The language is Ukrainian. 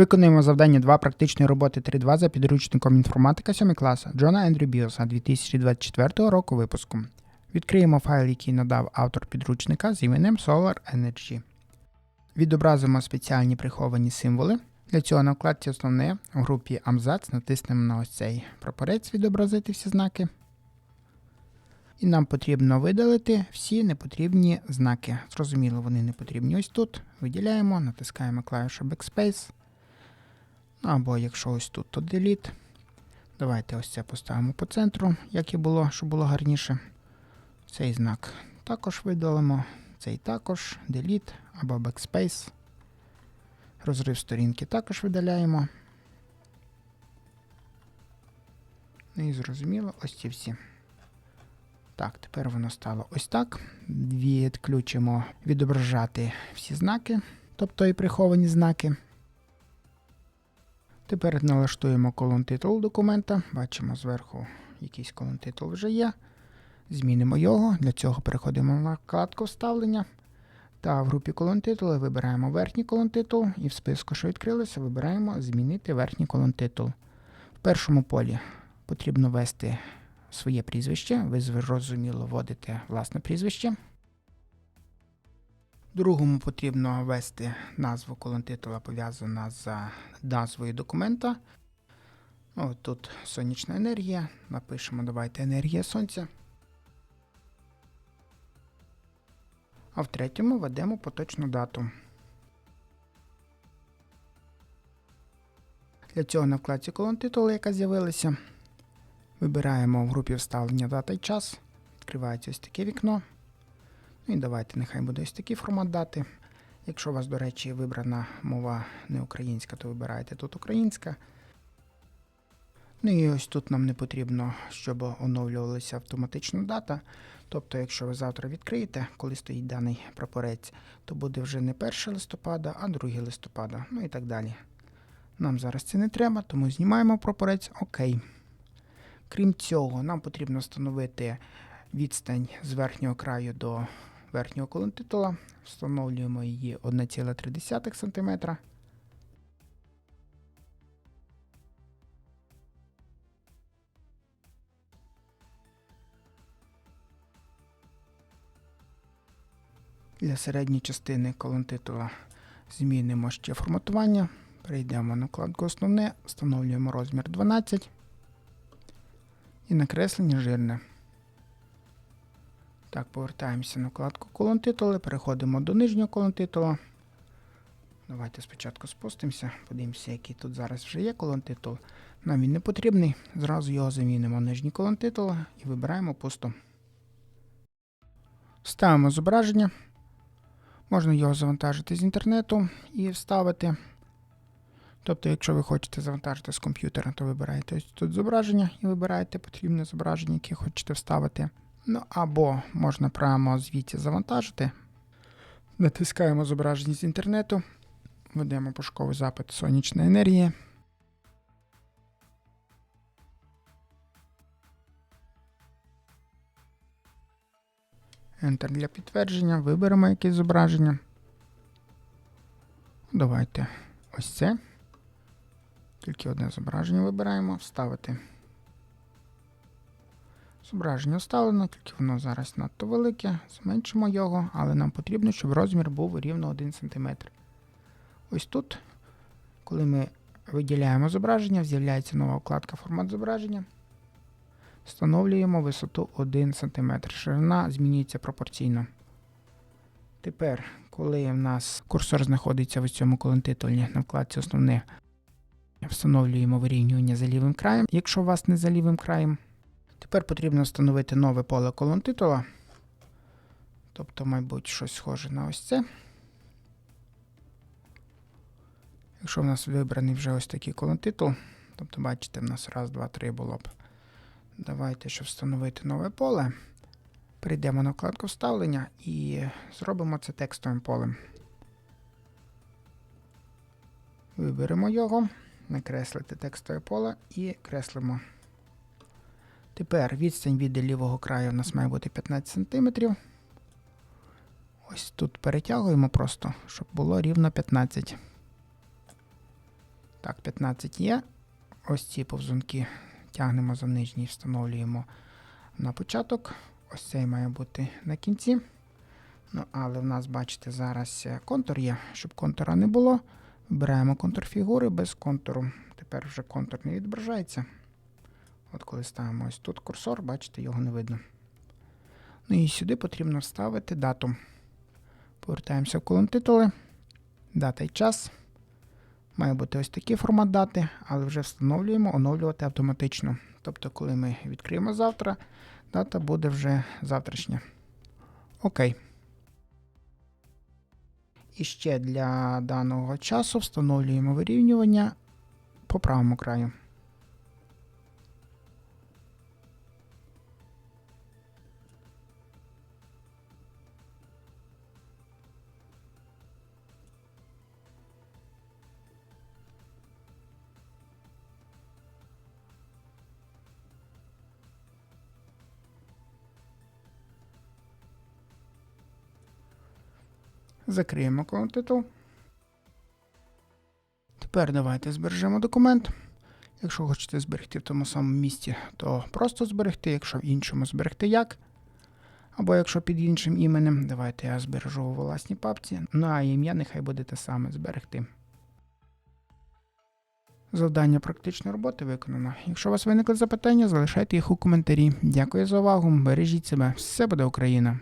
Виконуємо завдання 2 практичної роботи 3.2 за підручником інформатика 7 класу Джона Ендрю Біоса 2024 року випуску. Відкриємо файл, який надав автор підручника з іменем Solar Energy. Відобразимо спеціальні приховані символи. Для цього на вкладці основне у групі Абзац натиснемо на ось цей прапорець відобразити всі знаки. І нам потрібно видалити всі непотрібні знаки. Зрозуміло, вони не потрібні ось тут. Виділяємо, натискаємо клавішу Backspace. Або якщо ось тут, то Delete. Давайте ось це поставимо по центру, як і було, щоб було гарніше. Цей знак також видалимо, цей також, Delete або Backspace. Розрив сторінки також видаляємо. Ну і зрозуміло, ось ці всі. Так, тепер воно стало ось так. Відключимо відображати всі знаки, тобто і приховані знаки. Тепер налаштуємо колон титул документа. Бачимо зверху якийсь колон титул вже є. Змінимо його. Для цього переходимо на вкладку вставлення. Та в групі колон титули вибираємо верхній колон титул і в списку, що відкрилося, вибираємо Змінити верхній колон титул. В першому полі потрібно ввести своє прізвище. Ви зрозуміло вводите власне прізвище. Другому потрібно ввести назву колон титула пов'язана з назвою документа. О, тут сонячна енергія. Напишемо давайте енергія сонця. А в третьому введемо поточну дату. Для цього на вкладці колон титулу, яка з'явилася, вибираємо в групі вставлення дата і час. Відкривається ось таке вікно. Ну і давайте, нехай буде ось такий формат дати. Якщо у вас, до речі, вибрана мова не українська, то вибираєте тут українська. Ну і ось тут нам не потрібно, щоб оновлювалася автоматична дата. Тобто, якщо ви завтра відкриєте, коли стоїть даний прапорець, то буде вже не 1 листопада, а 2 листопада, ну і так далі. Нам зараз це не треба, тому знімаємо прапорець ОК. Крім цього, нам потрібно встановити відстань з верхнього краю до верхнього колон титула. Встановлюємо її 1,3 см. Для середньої частини колон титула змінимо ще форматування. Перейдемо на вкладку Основне, встановлюємо розмір 12 і накреслення жирне. Так, повертаємося на вкладку колон титули, переходимо до нижнього колон титула. Давайте спочатку спустимося, подивимося, який тут зараз вже є колон титул. Нам він не потрібний. Зразу його замінимо в нижній колон титула і вибираємо пусто. Ставимо зображення. Можна його завантажити з інтернету і вставити. Тобто, якщо ви хочете завантажити з комп'ютера, то вибираєте ось тут зображення і вибираєте потрібне зображення, яке хочете вставити. Ну або можна прямо звідси завантажити. Натискаємо зображення з інтернету, ведемо пошуковий запит сонячна енергія. Enter для підтвердження, виберемо якесь зображення. Давайте ось це. Тільки одне зображення вибираємо, вставити. Зображення вставлено, тільки воно зараз надто велике. Зменшимо його, але нам потрібно, щоб розмір був рівно 1 см. Ось тут, коли ми виділяємо зображення, з'являється нова вкладка формат зображення. Встановлюємо висоту 1 см. Ширина змінюється пропорційно. Тепер, коли в нас курсор знаходиться в цьому колонтитулі на вкладці основне, встановлюємо вирівнювання за лівим краєм, якщо у вас не за лівим краєм. Тепер потрібно встановити нове поле колон титула. Тобто, мабуть, щось схоже на ось це. Якщо в нас вибраний вже ось такий колон титул, тобто, бачите, в нас раз, два, три було б. Давайте, щоб встановити нове поле, перейдемо на вкладку вставлення і зробимо це текстовим полем. Виберемо його, накреслити текстове поле і креслимо. Тепер відстань від лівого краю у нас має бути 15 см. Ось тут перетягуємо просто, щоб було рівно 15. Так, 15 є. Ось ці повзунки тягнемо за нижній, встановлюємо на початок. Ось цей має бути на кінці. Ну, але в нас, бачите, зараз е, контур є. Щоб контура не було, вибираємо контур фігури без контуру. Тепер вже контур не відображається. От коли ставимо ось тут курсор, бачите, його не видно. Ну і сюди потрібно вставити дату. Повертаємося в колон титули. Дата і час. Має бути ось такий формат дати, але вже встановлюємо оновлювати автоматично. Тобто, коли ми відкриємо завтра, дата буде вже завтрашня. Окей. І ще для даного часу встановлюємо вирівнювання по правому краю. Закриємо колон титул. Тепер давайте збережемо документ. Якщо хочете зберегти в тому самому місці, то просто зберегти, якщо в іншому зберегти як. Або якщо під іншим іменем, давайте я збережу у власній папці. Ну а ім'я нехай буде те саме зберегти. Завдання практичної роботи виконано. Якщо у вас виникли запитання, залишайте їх у коментарі. Дякую за увагу. Бережіть себе. Все буде Україна!